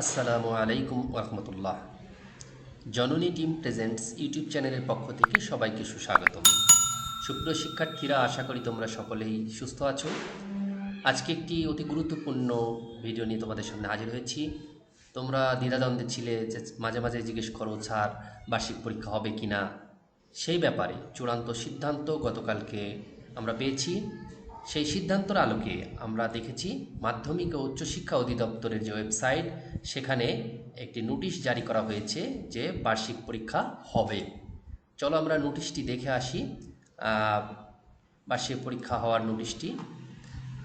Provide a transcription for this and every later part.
আসসালামু আলাইকুম রহমতুল্লাহ জননী টিম প্রেজেন্টস ইউটিউব চ্যানেলের পক্ষ থেকে সবাইকে সুস্বাগতম। সুপ্রিয় শিক্ষার্থীরা, আশা করি তোমরা সকলেই সুস্থ আছো। আজকে একটি অতি গুরুত্বপূর্ণ ভিডিও নিয়ে তোমাদের সামনে হাজির হয়েছি। তোমরা দ্বিধাদ্বন্দ্বে ছিলে যে মাঝে মাঝে জিজ্ঞেস করো, স্যার, বার্ষিক পরীক্ষা হবে কি না সেই ব্যাপারে চূড়ান্ত সিদ্ধান্ত গতকালকে আমরা পেয়েছি। সেই সিদ্ধান্তর আলোকে আমরা দেখেছি মাধ্যমিক ও উচ্চশিক্ষা অধিদপ্তরের যে ওয়েবসাইট, সেখানে একটি নোটিশ জারি করা হয়েছে যে বার্ষিক পরীক্ষা হবে। চলো আমরা নোটিশটি দেখে আসি। বার্ষিক পরীক্ষা হওয়ার নোটিশটি।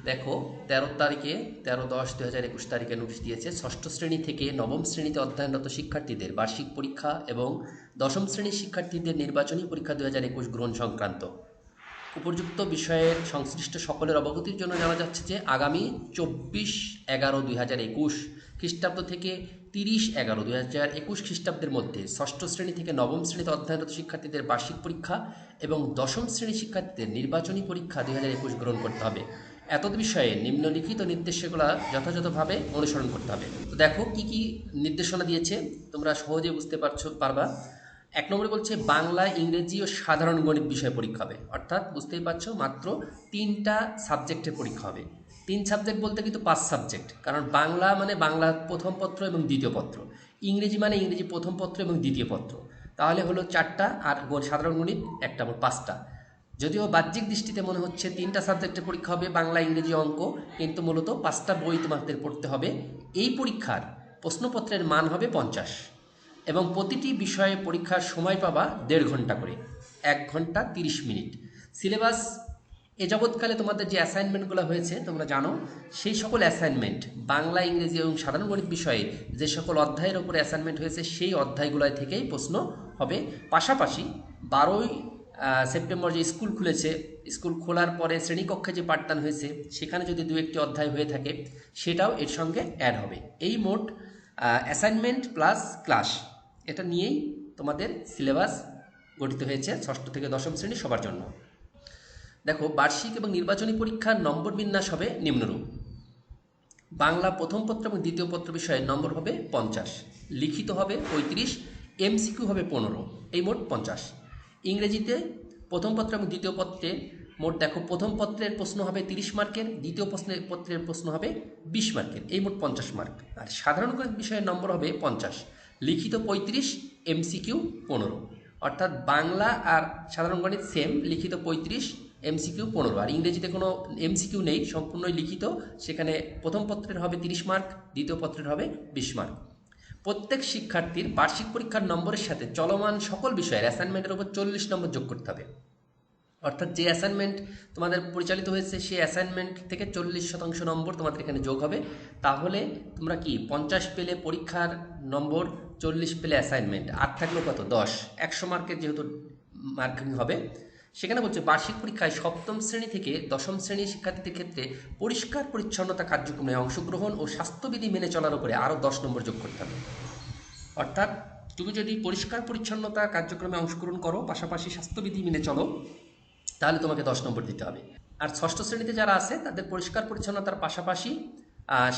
দেখো, তেরো তারিখে, তেরো দশ দু হাজার একুশ তারিখে নোটিশ দিয়েছে, ষষ্ঠ শ্রেণি থেকে নবম শ্রেণীতে অধ্যয়নরত শিক্ষার্থীদের বার্ষিক পরীক্ষা এবং দশম শ্রেণির শিক্ষার্থীদের নির্বাচনী পরীক্ষা দু হাজার একুশ গ্রহণ সংক্রান্ত। উপযুক্ত বিষয়ের সংশ্লিষ্ট সকলের অবগতির জন্য জানা যাচ্ছে যে আগামী চব্বিশ এগারো দুই হাজার একুশ খ্রিস্টাব্দ থেকে তিরিশ এগারো দুই হাজার একুশ খ্রিস্টাব্দের মধ্যে ষষ্ঠ শ্রেণি থেকে নবম শ্রেণীতে অধ্যয়নরত শিক্ষার্থীদের বার্ষিক পরীক্ষা এবং দশম শ্রেণির শিক্ষার্থীদের নির্বাচনী পরীক্ষা দুই হাজার একুশ গ্রহণ করতে হবে। এতদ বিষয়ে নিম্নলিখিত নির্দেশগুলো যথাযথভাবে অনুসরণ করতে হবে। তো দেখো কি কি নির্দেশনা দিয়েছে, তোমরা সহজে বুঝতে পারছ, পারবা। এক নম্বরে বলছে, বাংলা, ইংরেজি ও সাধারণ গণিত বিষয়ে পরীক্ষা হবে। অর্থাৎ বুঝতেই পারছ, মাত্র তিনটা সাবজেক্টের পরীক্ষা হবে। তিন সাবজেক্ট বলতে কিন্তু পাঁচ সাবজেক্ট, কারণ বাংলা মানে বাংলা প্রথম পত্র এবং দ্বিতীয় পত্র। ইংরেজি মানে ইংরেজি প্রথম পত্র এবং দ্বিতীয় পত্র। তাহলে হলো চারটা আর সাধারণ গণিত একটা মোট পাঁচটা। যদিও বাহ্যিক দৃষ্টিতে মনে হচ্ছে তিনটা সাবজেক্টের পরীক্ষা হবে বাংলা, ইংরেজি অঙ্ক, কিন্তু মূলত পাঁচটা বই তোমাদের পড়তে হবে। এই পরীক্ষার প্রশ্নপত্রের মান হবে পঞ্চাশ। এবং প্রতিটি বিষয়ে পরীক্ষার সময় পাবা দেড় ঘণ্টা করে। এক ঘণ্টা তিরিশ মিনিট। সিলেবাস, এ যাবৎকালে তোমাদের যে অ্যাসাইনমেন্টগুলো হয়েছে, তোমরা জানো, সেই সকল অ্যাসাইনমেন্ট বাংলা, ইংরেজি এবং সাধারণ গণিত বিষয়ে যে সকল অধ্যায়ের ওপরে অ্যাসাইনমেন্ট হয়েছে, সেই অধ্যায়গুলো থেকেই প্রশ্ন হবে। পাশাপাশি বারোই সেপ্টেম্বর যে স্কুল খুলেছে, স্কুল খোলার পরে শ্রেণীকক্ষে যে পাঠদান হয়েছে, সেখানে যদি দু একটি অধ্যায় হয়ে থাকে, সেটাও এর সঙ্গে অ্যাড হবে। এই মোট অ্যাসাইনমেন্ট প্লাস ক্লাস এটা নিয়েই তোমাদের সিলেবাস গঠিত হয়েছে ষষ্ঠ থেকে দশম শ্রেণি সবার জন্য। দেখো, বার্ষিক এবং নির্বাচনী পরীক্ষার নম্বর বিন্যাস হবে নিম্নরূপ। বাংলা প্রথম পত্র এবং দ্বিতীয় পত্র বিষয়ে নম্বর হবে পঞ্চাশ। লিখিত হবে পঁয়ত্রিশ এমসিকিউ হবে পনেরো। এই মোট পঞ্চাশ। ইংরেজিতে প্রথম পত্র এবং দ্বিতীয় পত্রে মোট দেখো, প্রথম পত্রের প্রশ্ন হবে তিরিশ মার্কের, দ্বিতীয় প্রশ্নের পত্রের প্রশ্ন হবে বিশ মার্কের, এই মোট পঞ্চাশ মার্ক। আর সাধারণ গণিত বিষয়ের নম্বর হবে পঞ্চাশ, লিখিত পঁয়ত্রিশ এমসিকিউ পনেরো। অর্থাৎ বাংলা আর সাধারণ গণিত সেম লিখিত পঁয়ত্রিশ এমসিকিউ পনেরো। আর ইংরেজিতে কোনো এমসিকিউ নেই, সম্পূর্ণই লিখিত, সেখানে প্রথম পত্রের হবে তিরিশ মার্ক, দ্বিতীয় পত্রের হবে বিশ মার্ক। প্রত্যেক শিক্ষার্থীর বার্ষিক পরীক্ষার নম্বরের সাথে চলমান সকল বিষয়ের অ্যাসাইনমেন্টের উপর চল্লিশ নম্বর যোগ করতে হবে। অর্থাৎ যে অ্যাসাইনমেন্ট তোমাদের পরিচালিত হয়েছে, সেই অ্যাসাইনমেন্ট থেকে চল্লিশ শতাংশ নম্বর তোমাদের এখানে যোগ হবে। তাহলে তোমরা কি পঞ্চাশ পেলে পরীক্ষার নম্বর, চল্লিশ পেলে অ্যাসাইনমেন্ট আর থাকল কত? দশ। একশো মার্কের যেহেতু মার্কিং হবে, সেখানে বলছে বার্ষিক পরীক্ষায় সপ্তম শ্রেণি থেকে দশম শ্রেণির শিক্ষার্থীদের ক্ষেত্রে পরিষ্কার পরিচ্ছন্নতা কার্যক্রমে অংশগ্রহণ ও স্বাস্থ্যবিধি মেনে চলার উপরে আরও দশ নম্বর যোগ করতে হবে। অর্থাৎ তুমি যদি পরিষ্কার পরিচ্ছন্নতা কার্যক্রমে অংশগ্রহণ করো, পাশাপাশি স্বাস্থ্যবিধি মেনে চলো তাহলে তোমাকে দশ নম্বর দিতে হবে। আর ষষ্ঠ শ্রেণীতে যারা আছে, তাদের পরিষ্কার পরিচ্ছন্নতার পাশাপাশি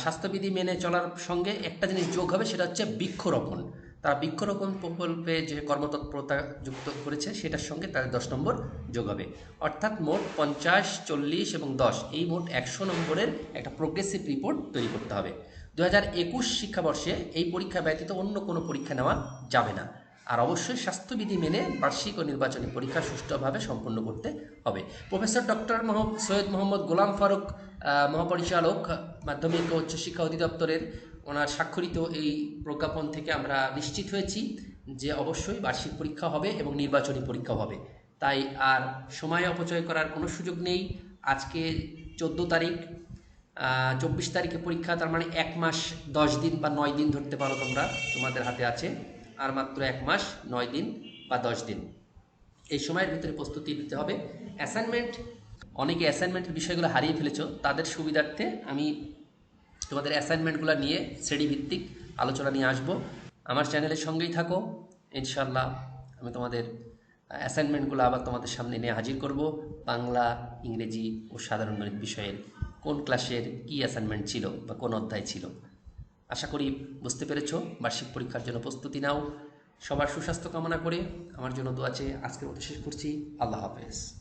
স্বাস্থ্যবিধি মেনে চলার সঙ্গে একটা জিনিস যোগ হবে, সেটা হচ্ছে বৃক্ষরোপণ। তারা বৃক্ষরোপণ প্রকল্পে যে কর্মতৎপরতা যুক্ত করেছে, সেটার সঙ্গে তাদের দশ নম্বর যোগ হবে। অর্থাৎ মোট পঞ্চাশ, চল্লিশ এবং দশ, এই মোট একশো নম্বরের একটা প্রোগ্রেসিভ রিপোর্ট তৈরি করতে হবে। দু হাজার একুশ শিক্ষাবর্ষে এই পরীক্ষা ব্যতীত অন্য কোনো পরীক্ষা নেওয়া যাবে না। আর অবশ্যই স্বাস্থ্যবিধি মেনে বার্ষিক ও নির্বাচনী পরীক্ষা সুষ্ঠুভাবে সম্পন্ন করতে হবে। প্রফেসর ডক্টর সৈয়দ মোহাম্মদ গোলাম ফারুক মহাপরিচালক, মাধ্যমিক ও উচ্চশিক্ষা অধিদপ্তরের ওনার স্বাক্ষরিত এই প্রজ্ঞাপন থেকে আমরা নিশ্চিত হয়েছি যে অবশ্যই বার্ষিক পরীক্ষা হবে এবং নির্বাচনী পরীক্ষা হবে। তাই আর সময় অপচয় করার কোনো সুযোগ নেই। আজকে চোদ্দ তারিখ চব্বিশ তারিখে পরীক্ষা, তার মানে এক মাস, দশ দিন বা নয় দিন ধরতে পারো তোমরা, তোমাদের হাতে আছে। আর মাত্র এক মাস, নয় দিন বা দশ দিন। এই সময়ের ভিতরে প্রস্তুতি নিতে হবে। অ্যাসাইনমেন্ট অনেকে অ্যাসাইনমেন্টের বিষয়গুলো হারিয়ে ফেলেছো, তাদের সুবিধার্থে আমি তোমাদের অ্যাসাইনমেন্টগুলো নিয়ে শ্রেণীভিত্তিক আলোচনা নিয়ে আসব। আমার চ্যানেলের সঙ্গেই থাকো। ইনশাল্লাহ আমি তোমাদের অ্যাসাইনমেন্টগুলো আবার তোমাদের সামনে নিয়ে হাজির করব। বাংলা, ইংরেজি ও সাধারণ গণিত বিষয়ের কোন ক্লাসের কী অ্যাসাইনমেন্ট ছিল বা কোন অধ্যায় ছিল। আশা করি বুঝতে পেরেছ। বার্ষিক পরীক্ষার জন্য প্রস্তুতি নাও। সবার সুস্বাস্থ্য কামনা করে আমার জন্য দোয়া চেয়ে আজকের মতো শেষ করছি। আল্লাহ হাফেজ।